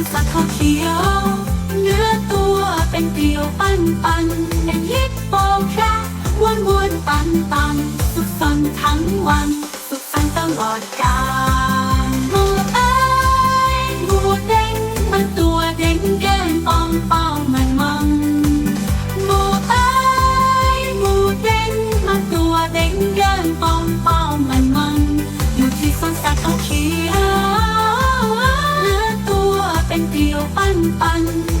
นสักเขาเขียว เนื้อตัวเป็นเกลียวปั้นปั้นแอนยิบโปแค่วนวนปันปันสุขสันทั้งวัน สุขสันตลอดกาลหมูเอ้ยหมูเด้งมันตัวเด้งเกินปองเป้ามันมังหมูเอ้ยหมูเด้งมันตัวเด้งเกินปองเป้ามันมังอยู่ที่สวนสัตว์เขาเขียว an.